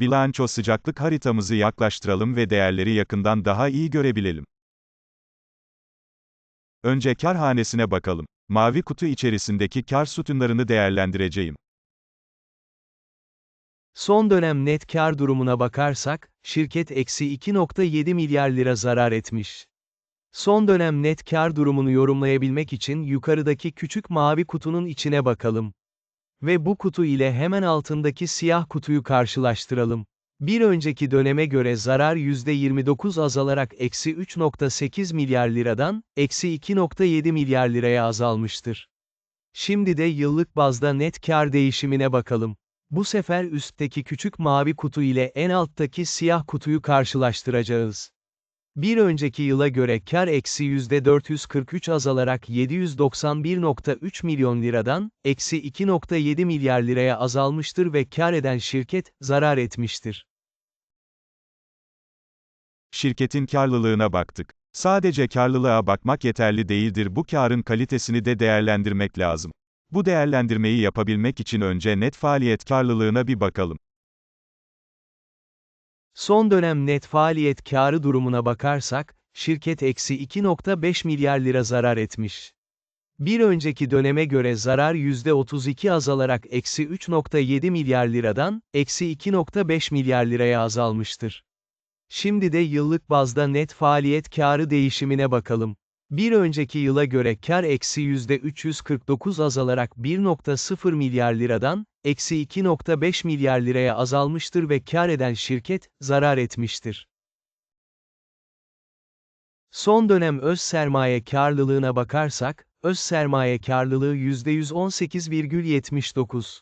Bilanço sıcaklık haritamızı yaklaştıralım ve değerleri yakından daha iyi görebilelim. Önce kar hanesine bakalım. Mavi kutu içerisindeki kar sütunlarını değerlendireceğim. Son dönem net kar durumuna bakarsak, şirket eksi 2.7 milyar lira zarar etmiş. Son dönem net kar durumunu yorumlayabilmek için yukarıdaki küçük mavi kutunun içine bakalım. Ve bu kutu ile hemen altındaki siyah kutuyu karşılaştıralım. Bir önceki döneme göre zarar %29 azalarak eksi 3.8 milyar liradan, eksi 2.7 milyar liraya azalmıştır. Şimdi de yıllık bazda net kar değişimine bakalım. Bu sefer üstteki küçük mavi kutu ile en alttaki siyah kutuyu karşılaştıracağız. Bir önceki yıla göre kar eksi %443 azalarak 791.3 milyon liradan, eksi 2.7 milyar liraya azalmıştır ve kar eden şirket, zarar etmiştir. Şirketin karlılığına baktık. Sadece karlılığa bakmak yeterli değildir bu karın kalitesini de değerlendirmek lazım. Bu değerlendirmeyi yapabilmek için önce net faaliyet karlılığına bir bakalım. Son dönem net faaliyet karı durumuna bakarsak, şirket eksi 2.5 milyar lira zarar etmiş. Bir önceki döneme göre zarar %32 azalarak eksi 3.7 milyar liradan, eksi 2.5 milyar liraya azalmıştır. Şimdi de yıllık bazda net faaliyet karı değişimine bakalım. Bir önceki yıla göre kar eksi %349 azalarak 1.0 milyar liradan, eksi 2.5 milyar liraya azalmıştır ve kar eden şirket, zarar etmiştir. Son dönem öz sermaye karlılığına bakarsak, öz sermaye karlılığı %118,79.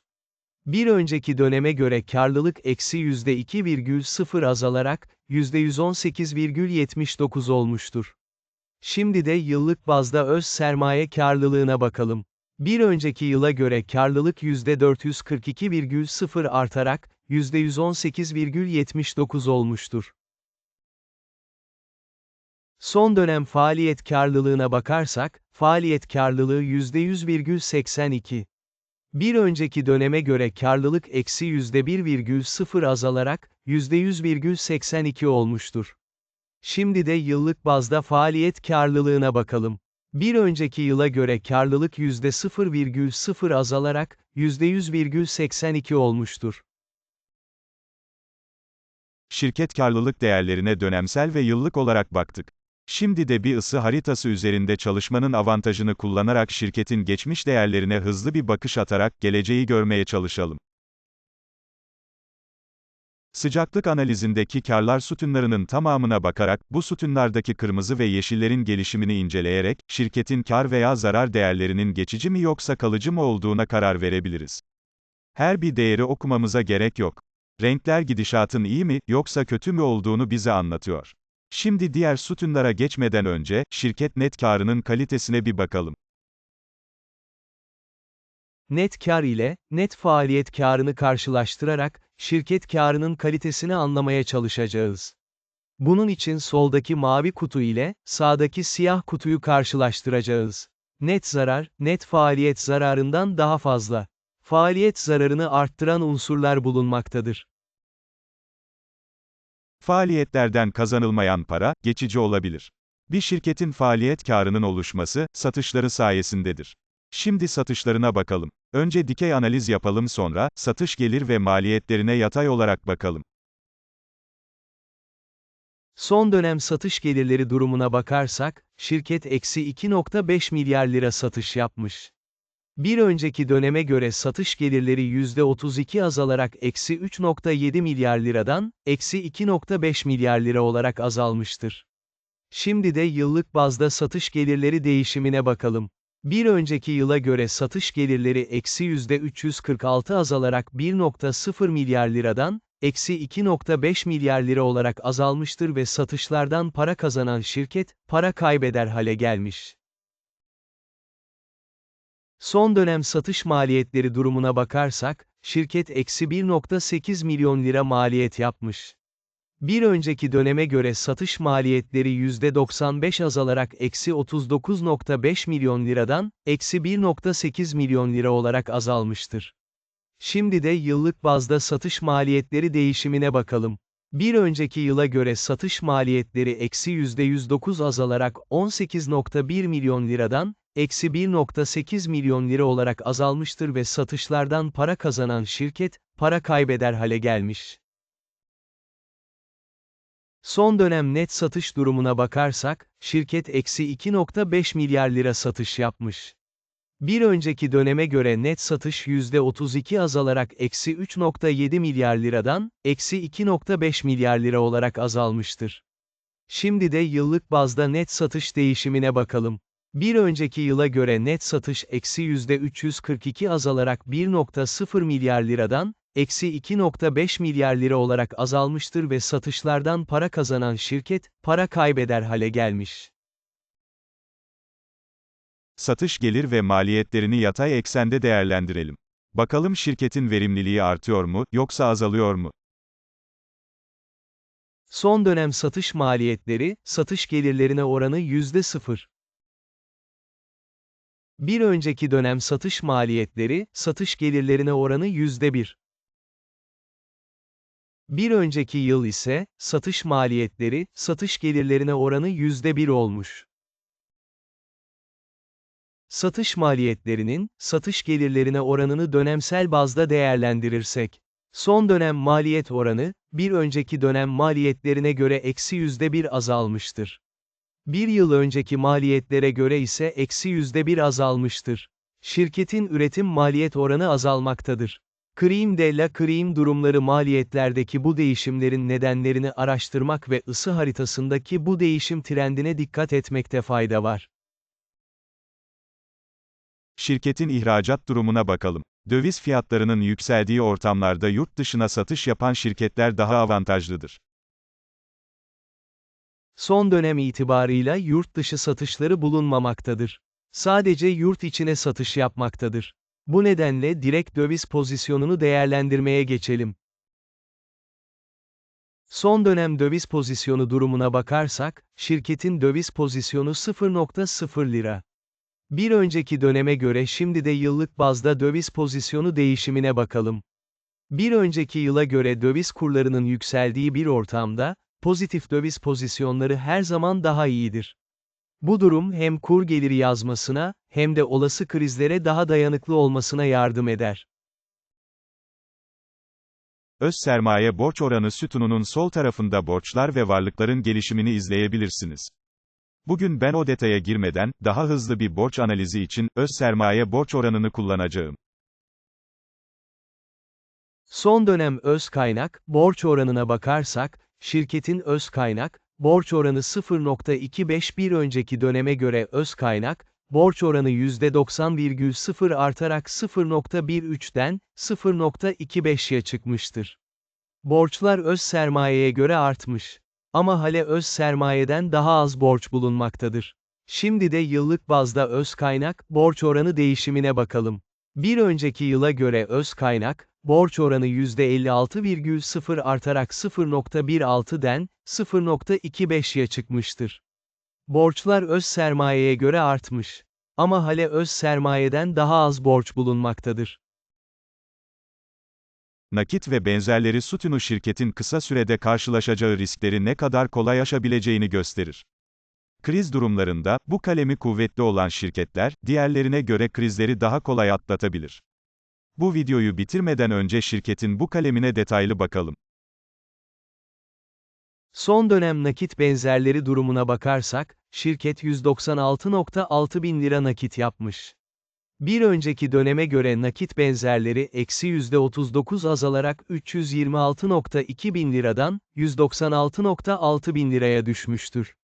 Bir önceki döneme göre karlılık eksi %2,0 azalarak, %118,79 olmuştur. Şimdi de yıllık bazda öz sermaye karlılığına bakalım. Bir önceki yıla göre karlılık %442,0 artarak, %118,79 olmuştur. Son dönem faaliyet karlılığına bakarsak, faaliyet karlılığı %100,82. Bir önceki döneme göre karlılık eksi %1,0 azalarak, %100,82 olmuştur. Şimdi de yıllık bazda faaliyet karlılığına bakalım. Bir önceki yıla göre karlılık %0,0 azalarak, %100,82 olmuştur. Şirket karlılık değerlerine dönemsel ve yıllık olarak baktık. Şimdi de bir ısı haritası üzerinde çalışmanın avantajını kullanarak şirketin geçmiş değerlerine hızlı bir bakış atarak geleceği görmeye çalışalım. Sıcaklık analizindeki karlar sütunlarının tamamına bakarak, bu sütunlardaki kırmızı ve yeşillerin gelişimini inceleyerek, şirketin kar veya zarar değerlerinin geçici mi yoksa kalıcı mı olduğuna karar verebiliriz. Her bir değeri okumamıza gerek yok. Renkler gidişatın iyi mi, yoksa kötü mü olduğunu bize anlatıyor. Şimdi diğer sütunlara geçmeden önce, şirket net karının kalitesine bir bakalım. Net kar ile, net faaliyet karını karşılaştırarak, şirket karının kalitesini anlamaya çalışacağız. Bunun için soldaki mavi kutu ile, sağdaki siyah kutuyu karşılaştıracağız. Net zarar, net faaliyet zararından daha fazla. Faaliyet zararını arttıran unsurlar bulunmaktadır. Faaliyetlerden kazanılmayan para, geçici olabilir. Bir şirketin faaliyet karının oluşması, satışları sayesindedir. Şimdi satışlarına bakalım. Önce dikey analiz yapalım sonra, satış gelir ve maliyetlerine yatay olarak bakalım. Son dönem satış gelirleri durumuna bakarsak, şirket eksi 2.5 milyar lira satış yapmış. Bir önceki döneme göre satış gelirleri %32 azalarak eksi 3.7 milyar liradan, eksi 2.5 milyar lira olarak azalmıştır. Şimdi de yıllık bazda satış gelirleri değişimine bakalım. Bir önceki yıla göre satış gelirleri eksi %346 azalarak 1.0 milyar liradan, eksi 2.5 milyar lira olarak azalmıştır ve satışlardan para kazanan şirket, para kaybeder hale gelmiş. Son dönem satış maliyetleri durumuna bakarsak, şirket eksi 1.8 milyon lira maliyet yapmış. Bir önceki döneme göre satış maliyetleri %95 azalarak eksi 39.5 milyon liradan, eksi 1.8 milyon lira olarak azalmıştır. Şimdi de yıllık bazda satış maliyetleri değişimine bakalım. Bir önceki yıla göre satış maliyetleri eksi %109 azalarak 18.1 milyon liradan, eksi 1.8 milyon lira olarak azalmıştır ve satışlardan para kazanan şirket, para kaybeder hale gelmiş. Son dönem net satış durumuna bakarsak, şirket eksi 2.5 milyar lira satış yapmış. Bir önceki döneme göre net satış %32 azalarak eksi 3.7 milyar liradan, eksi 2.5 milyar lira olarak azalmıştır. Şimdi de yıllık bazda net satış değişimine bakalım. Bir önceki yıla göre net satış eksi %342 azalarak 1.0 milyar liradan, eksi 2.5 milyar lira olarak azalmıştır ve satışlardan para kazanan şirket, para kaybeder hale gelmiş. Satış gelir ve maliyetlerini yatay eksende değerlendirelim. Bakalım şirketin verimliliği artıyor mu, yoksa azalıyor mu? Son dönem satış maliyetleri, satış gelirlerine oranı %0. Bir önceki dönem satış maliyetleri, satış gelirlerine oranı %1. Bir önceki yıl ise, satış maliyetleri, satış gelirlerine oranı %1 olmuş. Satış maliyetlerinin, satış gelirlerine oranını dönemsel bazda değerlendirirsek, son dönem maliyet oranı, bir önceki dönem maliyetlerine göre eksi %1 azalmıştır. Bir yıl önceki maliyetlere göre ise eksi %1 azalmıştır. Şirketin üretim maliyet oranı azalmaktadır. Cream de la Cream durumları maliyetlerdeki bu değişimlerin nedenlerini araştırmak ve ısı haritasındaki bu değişim trendine dikkat etmekte fayda var. Şirketin ihracat durumuna bakalım. Döviz fiyatlarının yükseldiği ortamlarda yurt dışına satış yapan şirketler daha avantajlıdır. Son dönem itibarıyla yurt dışı satışları bulunmamaktadır. Sadece yurt içine satış yapmaktadır. Bu nedenle direkt döviz pozisyonunu değerlendirmeye geçelim. Son dönem döviz pozisyonu durumuna bakarsak, şirketin döviz pozisyonu 0.0 lira. Bir önceki döneme göre şimdi de yıllık bazda döviz pozisyonu değişimine bakalım. Bir önceki yıla göre döviz kurlarının yükseldiği bir ortamda, pozitif döviz pozisyonları her zaman daha iyidir. Bu durum hem kur geliri yazmasına, hem de olası krizlere daha dayanıklı olmasına yardım eder. Öz sermaye borç oranı sütununun sol tarafında borçlar ve varlıkların gelişimini izleyebilirsiniz. Bugün ben o detaya girmeden, daha hızlı bir borç analizi için, öz sermaye borç oranını kullanacağım. Son dönem öz kaynak, borç oranına bakarsak, şirketin öz kaynak, borç oranı 0.25 bir önceki döneme göre öz kaynak, borç oranı %90,0 artarak 0.13'den 0.25'ye çıkmıştır. Borçlar öz sermayeye göre artmış. Ama hale öz sermayeden daha az borç bulunmaktadır. Şimdi de yıllık bazda öz kaynak, borç oranı değişimine bakalım. Bir önceki yıla göre öz kaynak, borç oranı %56,0 artarak 0.16'den 0.25'ye çıkmıştır. Borçlar öz sermayeye göre artmış. Ama hale öz sermayeden daha az borç bulunmaktadır. Nakit ve benzerleri sütunu şirketin kısa sürede karşılaşacağı riskleri ne kadar kolay aşabileceğini gösterir. Kriz durumlarında, bu kalemi kuvvetli olan şirketler, diğerlerine göre krizleri daha kolay atlatabilir. Bu videoyu bitirmeden önce şirketin bu kalemine detaylı bakalım. Son dönem nakit benzerleri durumuna bakarsak, şirket 196.6 bin lira nakit yapmış. Bir önceki döneme göre nakit benzerleri eksi %39 azalarak 326.2 bin liradan 196.6 bin liraya düşmüştür.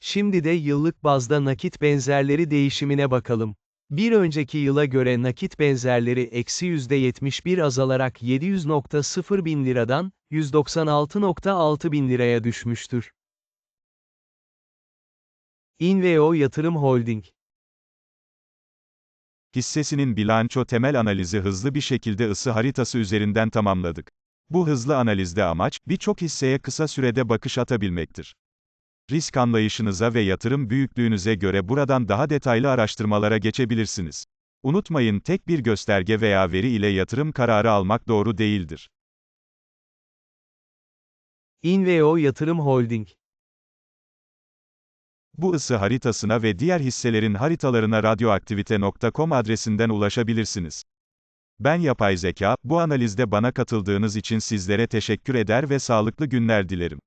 Şimdi de yıllık bazda nakit benzerleri değişimine bakalım. Bir önceki yıla göre nakit benzerleri eksi %71 azalarak 700.0 bin liradan 196.6 bin liraya düşmüştür. Inveo Yatırım Holding Hissesinin bilanço temel analizi hızlı bir şekilde ısı haritası üzerinden tamamladık. Bu hızlı analizde amaç, birçok hisseye kısa sürede bakış atabilmektir. Risk anlayışınıza ve yatırım büyüklüğünüze göre buradan daha detaylı araştırmalara geçebilirsiniz. Unutmayın tek bir gösterge veya veri ile yatırım kararı almak doğru değildir. Inveo Yatırım Holding Bu ısı haritasına ve diğer hisselerin haritalarına radyoaktivite.com adresinden ulaşabilirsiniz. Ben Yapay Zeka, bu analizde bana katıldığınız için sizlere teşekkür eder ve sağlıklı günler dilerim.